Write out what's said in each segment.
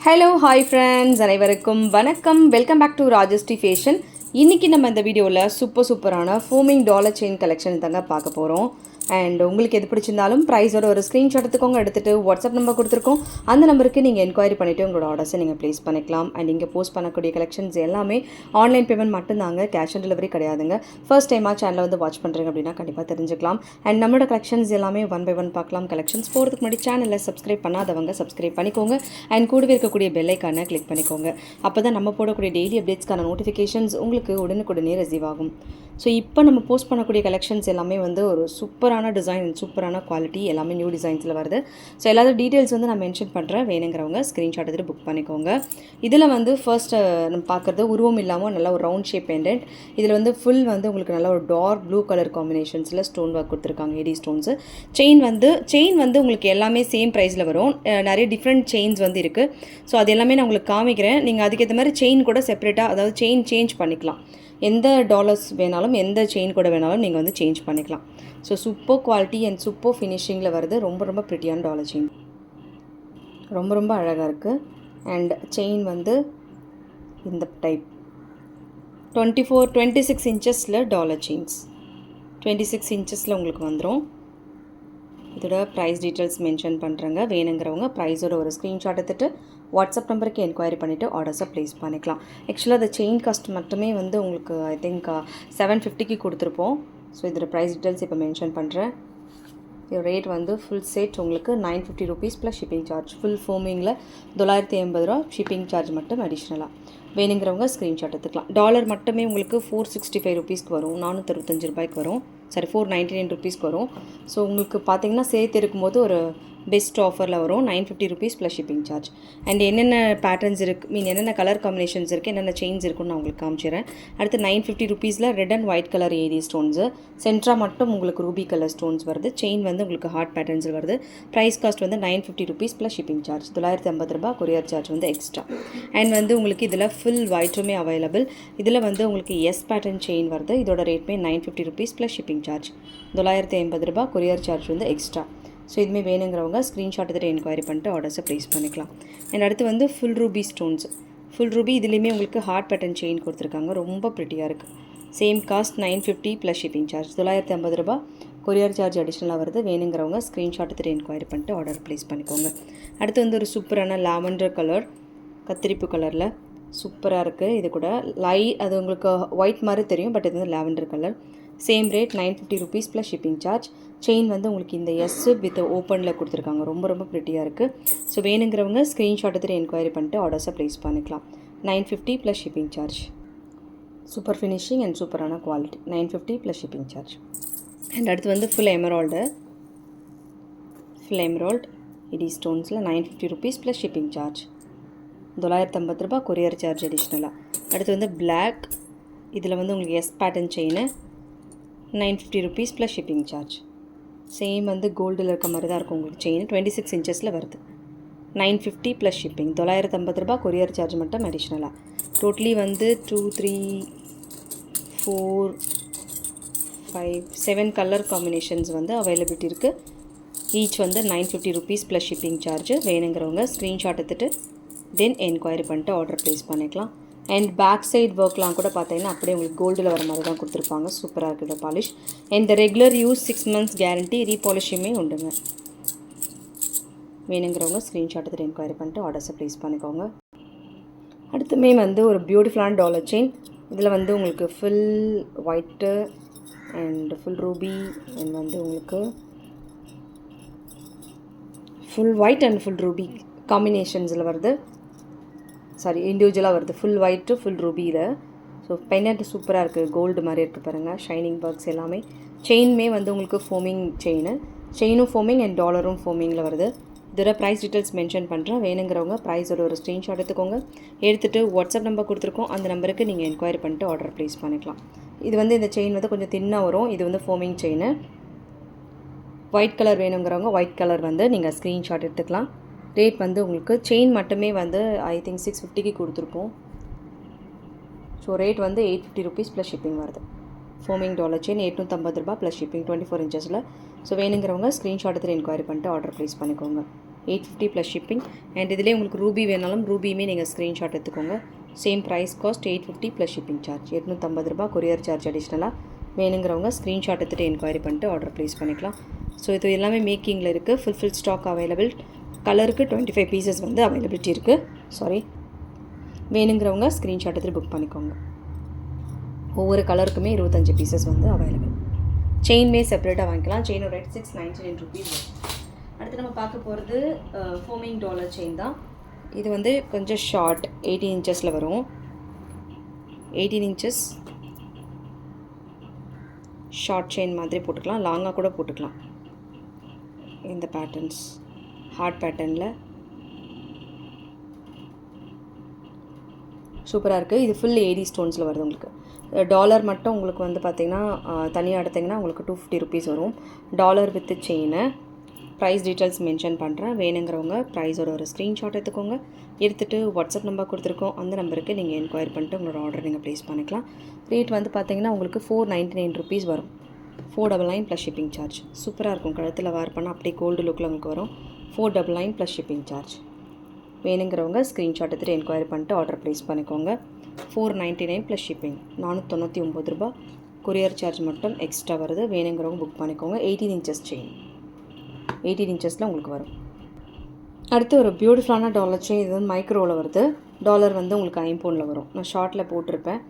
Hello hi friends அனைவருக்கும் வணக்கம். Welcome back to Rajashree fashion இன்றைக்கி நம்ம இந்த வீடியோவில் சூப்பர் சூப்பரான ஃபோமிங் டாலர் செயின் கலெக்ஷன் தாங்க பார்க்க போகிறோம் அண்ட் உங்களுக்கு எது பிடிச்சிருந்தாலும் ப்ரைஸோட ஒரு ஸ்க்ரீன்ஷாட் எடுத்துக்கோங்க எடுத்துகிட்டு வாட்ஸ்அப் நம்பர் கொடுத்துருக்கோம். அந்த நம்பருக்கு நீங்கள் என்கொயரி பண்ணிவிட்டு உங்களோட ஆர்டர்ஸை நீங்கள் ப்ளேஸ் பண்ணிக்கலாம். அண்ட் இங்கே போஸ்ட் பண்ணக்கூடிய கலெக்ஷன்ஸ் எல்லாமே ஆன்லைன் பேமெண்ட் மட்டும்தாங்க கேஷ் ஆன் டெலிவரி கிடையாதுங்க. ஃபர்ஸ்ட் டைமாக சேனலை வந்து வாட்ச் பண்ணுறீங்க அப்படின்னா கண்டிப்பாக தெரிஞ்சுக்கலாம். அண்ட் நம்மளோட கலெக்ஷன்ஸ் எல்லாமே ஒன் பை ஒன் பார்க்கலாம். கலெக்ஷன்ஸ் போகிறதுக்கு முன்னாடி சேனலை சப்ஸ்கிரைப் பண்ணாதவங்க சப்ஸ்கிரைப் பண்ணிக்கோங்க. அண்ட் கூடவே இருக்கக்கூடிய பெல்லைக்கான கிளிக் பண்ணிக்கோங்க. அப்போ தான் நம்ம போடக்கூடிய டெய்லி அப்டேட்ஸ்க்கான நோட்டிஃபிகேஷன்ஸ் உங்களுக்கு உடனுக்குடனே ரிசீவ் ஆகும். ஸோ இப்போ நம்ம போஸ்ட் பண்ணக்கூடிய கலெக்ஷன்ஸ் எல்லாமே வந்து ஒரு சூப்பரான டிசைன் சூப்பரான குவாலிட்டி எல்லாமே நியூ டிசைன்ஸில் வருது. ஸோ எல்லாத்த டீட்டெயில்ஸ் வந்து நான் மென்ஷன் பண்ணுறேன் வேணுங்கிறவங்க ஸ்க்ரீன்ஷாட் எடுத்துகிட்டு புக் பண்ணிக்கோங்க. இதில் வந்து ஃபர்ஸ்ட்டு நம்ம பார்க்குறது உருவம் இல்லாமல் நல்ல ஒரு ரவுண்ட் ஷேப் பெண்டன்ட் இதில் வந்து ஃபுல் வந்து உங்களுக்கு நல்ல ஒரு டார்க் ப்ளூ கலர் காம்பினேஷன்ஸில் ஸ்டோன் ஒர்க் கொடுத்துருக்காங்க ஏடி ஸ்டோன்ஸு செயின் வந்து செயின் வந்து உங்களுக்கு எல்லாமே சேம் ப்ரைஸில் வரும். நிறைய டிஃப்ரெண்ட் செயின்ஸ் வந்து இருக்குது ஸோ அது எல்லாமே நான் உங்களுக்கு காமிக்கிறேன். நீங்கள் அதுக்கேற்ற மாதிரி செயின் கூட செப்பரேட்டாக அதாவது செயின் சேஞ்ச் பண்ணிக்கலாம். எந்த டாலர்ஸ் வேணாலும் எந்த செயின் கூட வேணாலும் நீங்கள் வந்து சேஞ்ச் பண்ணிக்கலாம். So super quality and super ஃபினிஷிங்கில் வருது ரொம்ப ரொம்ப ப்ரிட்டியான டாலர் செயின் ரொம்ப ரொம்ப அழகாக இருக்குது அண்ட் செயின் வந்து இந்த type twenty four twenty six இன்ச்சஸில் dollar chains twenty six இன்ச்சஸில் உங்களுக்கு வந்துடும் இதோட ப்ரைஸ் டீட்டெயில்ஸ் மென்ஷன் பண்ணுறேங்க வேணுங்கிறவங்க ப்ரைஸோட ஒரு ஸ்க்ரீன்ஷாட் எடுத்துகிட்டு வாட்ஸ்அப் நம்பருக்கு என்கொயரி பண்ணிவிட்டு ஆர்டர்ஸை ப்ளேஸ் பண்ணிக்கலாம். ஆக்சுவலாக அந்த செயின் காஸ்ட் மட்டுமே வந்து உங்களுக்கு ஐ திங்க் செவன் ஃபிஃப்டிக்கு கொடுத்துருப்போம். ஸோ இதோட ப்ரைஸ் டீட்டெயில்ஸ் இப்போ மென்ஷன் பண்ணுறேன் இதோட ரேட் வந்து ஃபுல் செட் உங்களுக்கு nine fifty rupees plus shipping charge full ஃபோமிங்கில் தொள்ளாயிரத்தி எண்பது ரூபா ஷிப்பிங் சார்ஜ் மட்டும் அடிஷ்னலாக வேணுங்கிறவங்க ஸ்க்ரீன்ஷாட் எடுத்துக்கலாம். டாலர் மட்டுமே உங்களுக்கு ஃபோர் சிக்ஸ்டி ஃபைவ் ருபீஸ்க்கு வரும். நானூற்றறுபத்தஞ்சு ரூபாய்க்கு வரும். சாரி ஃபோர் நைன்டி நைன் ருபீஸ்க்கு வரும். ஸோ உங்களுக்கு பார்த்தீங்கன்னா சேர்த்து இருக்கும்போது ஒரு பெஸ்ட் ஆஃபரில் வரும். Nine fifty rupees plus shipping charge and என்னென்ன பேட்டர்ன்ஸ் இருக்குது மீன் என்னென்ன கலர் காம்பினேஷன்ஸ் இருக்குது என்னென்ன செயின்ஸ் இருக்குன்னு நான் உங்களுக்கு காமிச்சிடுறேன் அடுத்து நைன் ஃபிஃப்டி ருபீஸில் ரெட் அண்ட் ஒயிட் கலர் ஏரி ஸ்டோன்ஸு சென்ட்ரா மட்டும் உங்களுக்கு ரூபி கலர் ஸ்டோன்ஸ் வருது. செயின் வந்து உங்களுக்கு ஹார்ட் பேட்டர்ன்ஸில் வருது. ப்ரைஸ் காஸ்ட் வந்து nine fifty rupees plus shipping charge தொள்ளாயிரத்தி ஐம்பது ரூபா கொரியர் சார்ஜ் வந்து எக்ஸ்ட்ரா அண்ட் வந்து உங்களுக்கு இதில் ஃபுல் ஒயிட்டுமே அவைலபிள் இதில் வந்து உங்களுக்கு எஸ் பேட்டர்ன் செயின் வருது. இதோட ரேட்மே nine fifty rupees plus shipping charge தொள்ளாயிரத்தி ஐம்பது ரூபா கொரியர் சார்ஜ் வந்து எக்ஸ்ட்ரா ஸோ இதுவுமே வேணுங்கிறவங்க ஸ்க்ரீன்ஷாட் எடுத்துகிட்டு என்கொயரி பண்ணிட்டு ஆர்டர்ஸை ப்ளேஸ் பண்ணிக்கலாம். அண்ட் அடுத்து வந்து full ruby stones full ruby இதுலேயுமே உங்களுக்கு ஹார்ட் பேட்டர்ன் செயின் கொடுத்துருக்காங்க. ரொம்ப ப்ரிட்டியாக இருக்குது same cost nine fifty plus shipping charge தொள்ளாயிரத்தி ஐம்பது ரூபா கொரியர் சார்ஜ் அடிஷ்னலாக வருது. வேணுங்கிறவங்க ஸ்க்ரீன்ஷாட் எடுத்துகிட்டு என்கொயரி பண்ணிட்டு ஆர்டர் ப்ளேஸ் பண்ணிக்கோங்க. அடுத்து வந்து ஒரு சூப்பரான லாவெண்டர் கலர் கத்திரிப்பு கலரில் சூப்பராக இருக்குது இது கூட லை அது உங்களுக்கு ஒயிட் மாதிரி தெரியும் பட் இது வந்து lavender colour same rate nine fifty rupees plus shipping charge chain வந்து உங்களுக்கு இந்த எஸ் வித் ஓப்பனில் கொடுத்துருக்காங்க. ரொம்ப ரொம்ப ப்ரிட்டியாக இருக்குது ஸோ வேணுங்கிறவங்க ஸ்க்ரீன்ஷாட் எடுத்துகிட்டு என்கொயரி பண்ணிட்டு ஆர்டர்ஸை ப்ளேஸ் பண்ணிக்கலாம். Nine fifty plus shipping charge super finishing and சூப்பரான quality nine fifty plus shipping charge and அடுத்து வந்து ஃபுல் எமரால்டு ஃபுல் எமரால்ட் இடி ஸ்டோன்ஸில் nine fifty rupees plus shipping charge தொள்ளாயிரத்து ஐம்பது ரூபா கொரியர் சார்ஜ் அடிஷ்னலாக அடுத்து வந்து பிளாக் இதில் வந்து உங்களுக்கு S pattern chain nine fifty rupees plus shipping charge same வந்து கோல்டில் இருக்க மாதிரி தான் இருக்கும் உங்களுக்கு செயின் டுவெண்ட்டி சிக்ஸ் இன்ச்சஸில் வருது. நைன் ஃபிஃப்டி ப்ளஸ் ஷிப்பிங் தொள்ளாயிரத்து ஐம்பது ரூபா கொரியர் சார்ஜ் மட்டும் அடிஷ்னலாக டோட்டலி வந்து two three four five seven colour combinations வந்து அவைலபிலிட்டி இருக்குது ஈச் வந்து nine fifty rupees plus shipping charge வேணுங்கிறவங்க ஸ்க்ரீன்ஷாட் எடுத்துகிட்டு தென் என்கொயரி பண்ணிட்டு ஆர்டர் ப்ளேஸ் பண்ணிக்கலாம். அண்ட் பேக் சைட் ஒர்க்லாம் கூட பார்த்தீங்கன்னா அப்படியே உங்களுக்கு கோல்டில் வர மாதிரி தான் கொடுத்துருப்பாங்க. சூப்பராக இருக்குது polish and regular use six months guarantee ரீபாலிஷுமே உண்டுங்க. வேணுங்கிறவங்க ஸ்க்ரீன்ஷாட் எடுத்து என்கொயரி பண்ணிட்டு ஆர்டர்ஸை ப்ளேஸ் பண்ணிக்கோங்க. அடுத்துமே வந்து ஒரு பியூட்டிஃபுல்லான டாலர் செயின் இதில் வந்து உங்களுக்கு full white and full ruby and வந்து உங்களுக்கு full white and full ruby காம்பினேஷன்ஸில் வருது. சாரி இண்டிவிஜுவலாக வருது. ஃபுல் ஒயிட்டு ஃபுல் ரூபியில் ஸோ பென்னட் சூப்பராக இருக்குது கோல்டு மாதிரி இருக்குது பாருங்கள் ஷைனிங் ஒர்க்ஸ் எல்லாமே. செயினுமே வந்து உங்களுக்கு ஃபோமிங் செயின் செயினும் ஃபோமிங் அண்ட் டாலரும் ஃபோமிங்கில் வருது. இதோட ப்ரைஸ் டீட்டெயில்ஸ் மென்ஷன் பண்ணுறேன் வேணுங்கிறவங்க ப்ரைஸோட ஒரு ஸ்க்ரீன்ஷாட் எடுத்துக்கோங்க. எடுத்துகிட்டு வாட்ஸ்அப் நம்பர் கொடுத்துருக்கோம். அந்த நம்பருக்கு நீங்கள் என்கொயரி பண்ணிட்டு ஆர்டர் ப்ளேஸ் பண்ணிக்கலாம். இது வந்து இந்த செயின் வந்து கொஞ்சம் தின்னாக வரும். இது வந்து ஃபோமிங் செயின் ஒயிட் கலர் வேணுங்கிறவங்க ஒயிட் கலர் வந்து நீங்கள் ஸ்க்ரீன்ஷாட் எடுத்துக்கலாம். ரேட் வந்து உங்களுக்கு செயின் மட்டுமே வந்து ஐ திங்க் சிக்ஸ் ஃபிஃப்டிக்கு கொடுத்துருப்போம். ஸோ ரேட் வந்து eight fifty rupees plus shipping வருது. ஃபோமிங் டாலர் செயின் எட்நூற்றம்பது ரூபா ப்ளஸ் ஷிப்பிங் டுவெண்ட்டி ஃபோர் இன்ச்சஸில் ஸோ வேணுங்கிறவங்க ஸ்க்ரீன்ஷாட் எடுத்து என்கொயரி பண்ணிட்டு ஆர்டர் ப்ளேஸ் பண்ணிக்கோங்க. Eight fifty plus shipping and இதிலே உங்களுக்கு ரூபி வேணாலும் ரூபியுமே நீங்கள் ஸ்க்ரீன்ஷாட் எடுத்துக்கோங்க. Same price cost eight fifty plus shipping charge எட்நூற்றம்பது ரூபா கொரியர் சார்ஜ் அடிஷ்னலாக வேணுங்கிறவங்க ஸ்க்ரீன்ஷாட் எடுத்துகிட்டு என்கொயரி பண்ணிட்டு ஆர்டர் ப்ளேஸ் பண்ணிக்கலாம். ஸோ இது எல்லாமே மேக்கிங்கில் இருக்குது ஃபுல்ஃபில் ஸ்டாக் அவைலபிள் கலருக்கு டுவெண்ட்டி ஃபைவ் பீசஸ் வந்து அவைலபிலிட்டி இருக்குது சாரி வேணுங்கிறவங்க ஸ்க்ரீன்ஷாட் எடுத்து புக் பண்ணிக்கோங்க. ஒவ்வொரு கலருக்குமே இருபத்தஞ்சு பீசஸ் வந்து அவைலபிள் செயின்மே செப்பரேட்டாக வாங்கிக்கலாம். செயினோட rate six ninety nine rupees அடுத்து நம்ம பார்க்க போகிறது ஃபோமிங் டாலர் செயின் தான். இது வந்து கொஞ்சம் ஷார்ட் எயிட்டீன் இன்ச்சஸில் வரும். எயிட்டீன் இன்ச்சஸ் ஷார்ட் செயின் மாதிரி போட்டுக்கலாம். லாங்காக கூட போட்டுக்கலாம். இந்த பேட்டர்ன்ஸ் ஹார்ட் பேட்டர்னில் சூப்பராக இருக்குது இது ஃபுல் ஏடி ஸ்டோன்ஸில் வருது உங்களுக்கு. டாலர் மட்டும் உங்களுக்கு வந்து பார்த்திங்கன்னா தனியாக எடுத்திங்கன்னா உங்களுக்கு டூ ஃபிஃப்டி ருபீஸ் வரும். Dollar with chain price details mention பண்ணுறேன் வேணுங்கிறவங்க ப்ரைஸோட ஒரு ஸ்க்ரீன்ஷாட் எடுத்துக்கோங்க. எடுத்துகிட்டு வாட்ஸ்அப் நம்பர் கொடுத்துருக்கோம். அந்த நம்பருக்கு நீங்கள் என்கொயரி பண்ணிட்டு உங்களோட ஆர்டர் நீங்கள் ப்ளேஸ் பண்ணிக்கலாம். ரேட் வந்து பார்த்தீங்கன்னா உங்களுக்கு ஃபோர் நைன்ட்டி நைன் ருபீஸ் வரும் four double nine plus shipping charge சூப்பராக இருக்கும். கழுத்தில் வேர் பண்ணால் அப்படியே கோல்டு லுக்கில் உங்களுக்கு வரும். Four double nine plus shipping charge வேணுங்கிறவங்க ஸ்க்ரீன்ஷாட் எடுத்துகிட்டு என்கொயரி பண்ணிட்டு ஆர்டர் ப்ளேஸ் பண்ணிக்கோங்க. Four ninety nine plus shipping நானூற்றி ஒம்பது ரூபா கொரியர் சார்ஜ் மட்டும் எக்ஸ்ட்ரா வருது. வேணுங்கிறவங்க புக் பண்ணிக்கோங்க. எயிட்டீன் இன்ச்சஸ் செயின் எயிட்டீன் இன்ச்சஸில் உங்களுக்கு வரும். அடுத்து ஒரு பியூட்டிஃபுல்லான டாலர் செயின் இது வந்து மைக்ரோவில் வருது. டாலர் வந்து உங்களுக்கு ஐம்போனில் வரும். நான் ஷார்ட்டில் போட்டிருப்பேன்.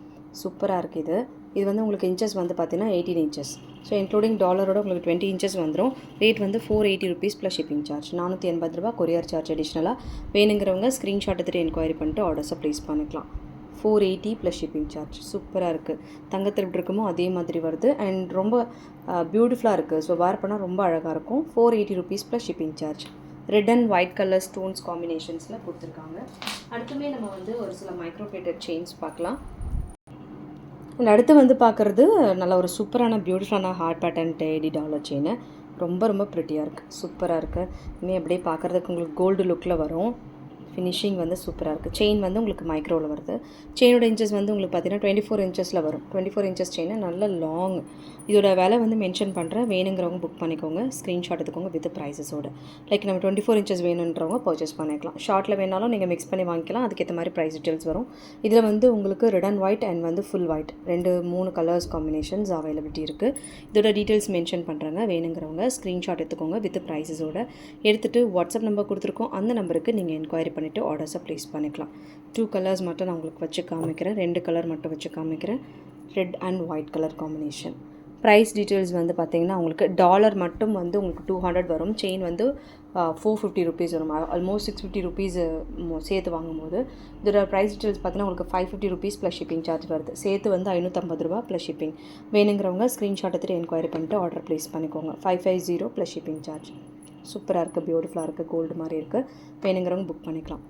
சூப்பராக இருக்குது இது. இது வந்து உங்களுக்கு இன்ச்சஸ் வந்து பார்த்தீங்கன்னா எயிட்டீன் இன்ச்சஸ் ஸோ இன்க்ளூடிங் டாலரோட உங்களுக்கு டுவெண்ட்டி இன்ச்சஸ் வந்துடும் ரேட் வந்து four eighty rupees plus shipping charge நானூற்றி எண்பது ரூபா கொரியர் சார்ஜ் அடிஷ்னலாக வேணுங்கிறவங்க ஸ்க்ரீன்ஷாட் எடுத்துகிட்டு என்கொயரி பண்ணிட்டு ஆர்டர்ஸை ப்ளேஸ் பண்ணிக்கலாம். Four eighty plus shipping charge சூப்பராக இருக்குது தங்கத்தில் எப்படி இருக்குமோ அதே மாதிரி வருது. அண்ட் ரொம்ப பியூட்டிஃபுல்லாக இருக்குது ஸோ வேர் பண்ணால் ரொம்ப அழகாக இருக்கும். Four eighty rupees plus shipping charge red and white colour stones காம்பினேஷன்ஸில் கொடுத்துருக்காங்க. அடுத்துமே நம்ம வந்து ஒரு சில மைக்ரோபேட்டட் செயின்ஸ் பார்க்கலாம். அண்ட் அடுத்து வந்து பார்க்குறது நல்ல ஒரு சூப்பரான பியூட்டிஃபுல்லான heart pattern teddy dollar chain ரொம்ப ரொம்ப ப்ரிட்டியாக இருக்குது சூப்பராக இருக்குது இனிமேல் அப்படியே பார்க்குறதுக்கு உங்களுக்கு கோல்டு லுக்கில் வரும். ஃபினிஷிங் வந்து சூப்பராக இருக்குது செயின் வந்து உங்களுக்கு மைக்ரோவில் வருது. செயினோட இன்ச்சஸ் வந்து உங்களுக்கு பார்த்தீங்கன்னா டுவெண்ட்டி ஃபோர் இன்ச்சஸில் வரும். டுவெண்ட்டி ஃபோர் இன்ச்சஸ் செயின் நல்ல லாங் இதோட விலை வந்து மென்ஷன் பண்ணுறேன் வேணுங்கிறவங்க புக் பண்ணிக்கோங்க. ஸ்க்ரீன்ஷாட் எடுத்துக்கோங்க வித் ப்ரைஸஸோட லைக் நம்ம டுவெண்ட்டி ஃபோர் இன்ச்சஸ் வேணுன்றவங்க பர்ச்சேஸ் பண்ணிக்கலாம். ஷார்ட்டில் வேணாலும் நீங்கள் மிக்ஸ் பண்ணி வாங்கிக்கலாம். அதுக்கேற்ற மாதிரி ப்ரைஸ் டீட்டெயில்ஸ் வரும். இதில் வந்து உங்களுக்கு ரெட் அண்ட் ஒயிட் அண்ட் வந்து ஃபுல் ஒயிட் ரெண்டு மூணு கலர்ஸ் காம்பினேஷன்ஸ் அவைலபிலிட்டி இருக்குது இதோட டீட்டெயில்ஸ் மென்ஷன் பண்ணுறாங்க வேணுங்கிறவங்க ஸ்க்ரீன்ஷாட் எடுத்துக்கோங்க வித் ப்ரைஸஸோட எடுத்துகிட்டு வாட்ஸ்அப் நம்பர் கொடுத்துருக்கோம். அந்த நம்பருக்கு நீங்கள் என்கொயரி பண்ணிவிட்டு ஆர்டர்ஸை ப்ளேஸ் பண்ணிக்கலாம். டூ கலர்ஸ் மட்டும் நான் உங்களுக்கு வச்சு காமிக்கிறேன். ரெண்டு கலர் மட்டும் வச்சு காமிக்கிறேன். Red and white colour combination price details வந்து பார்த்தீங்கன்னா உங்களுக்கு டாலர் மட்டும் வந்து உங்களுக்கு டூ ஹண்ட்ரட் வரும். செயின் வந்து ஃபோர் ஃபிஃப்டி ருபீஸ் வரும். ஆல்மோஸ்ட் சிக்ஸ் ஃபிஃப்டி ருபீஸ் சேர்த்து வாங்கும்போது இதோட ப்ரைஸ் டீட்டெயில்ஸ் பார்த்தீங்கன்னா உங்களுக்கு five fifty rupees plus shipping charge வருது. சேர்த்து வந்து ஐநூற்றம்பது ரூபா ப்ளஸ் ஷிப்பிங் வேணுங்கிறவங்க ஸ்க்ரீன்ஷாட் எடுத்துகிட்டு என்கொயரி பண்ணிட்டு ஆர்டர் ப்ளேஸ் பண்ணிக்கோங்க. Five five zero plus shipping charge சூப்பராக இருக்குது பியூட்டிஃபுல்லாக இருக்குது கோல்டு மாதிரி இருக்குது வேணுங்கிறவங்க புக் பண்ணிக்கலாம்.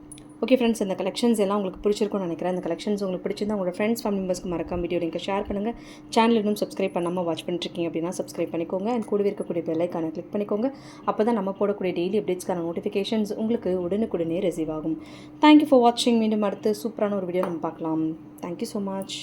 ஓகே ஃப்ரெண்ட்ஸ் இந்த கலெக்ஷன்ஸ் எல்லாம் உங்களுக்கு பிடிச்சிருக்கும்னு நினைக்கிறேன். இந்த கலெக்ஷன்ஸ் உங்களுக்கு பிடிச்சிருந்தா உங்களோட ஃப்ரெண்ட்ஸ் ஃபேமிலி மெம்பர்ஸ்க்கு மறக்காம வீடியோ நீங்கள் ஷேர் பண்ணுங்கள் சேனல் இன்னும் சப்ஸ்கிரைப் பண்ணாமல் வாட்ச் பண்ணிட்டுருக்கீங்க அப்படின்னா சப்ஸ்கிரைப் பண்ணிக்கோங்க. அண்ட் கூடவே இருக்கக்கூடிய பெல்லைக்கான கிளிக் பண்ணிக்கோங்க. அப்போ தான் நம்ம போடக்கூடிய டெய்லி அப்டேட்ஸ்க்கான நோட்டிஃபிகேஷன்ஸ் உங்களுக்கு உடனுக்குடனே ரிசீவ் ஆகும். தேங்க்யூ ஃபார் வாட்சிங் மீண்டும் அடுத்து சூப்பரான ஒரு வீடியோ நம்ம பார்க்கலாம். Thank you so much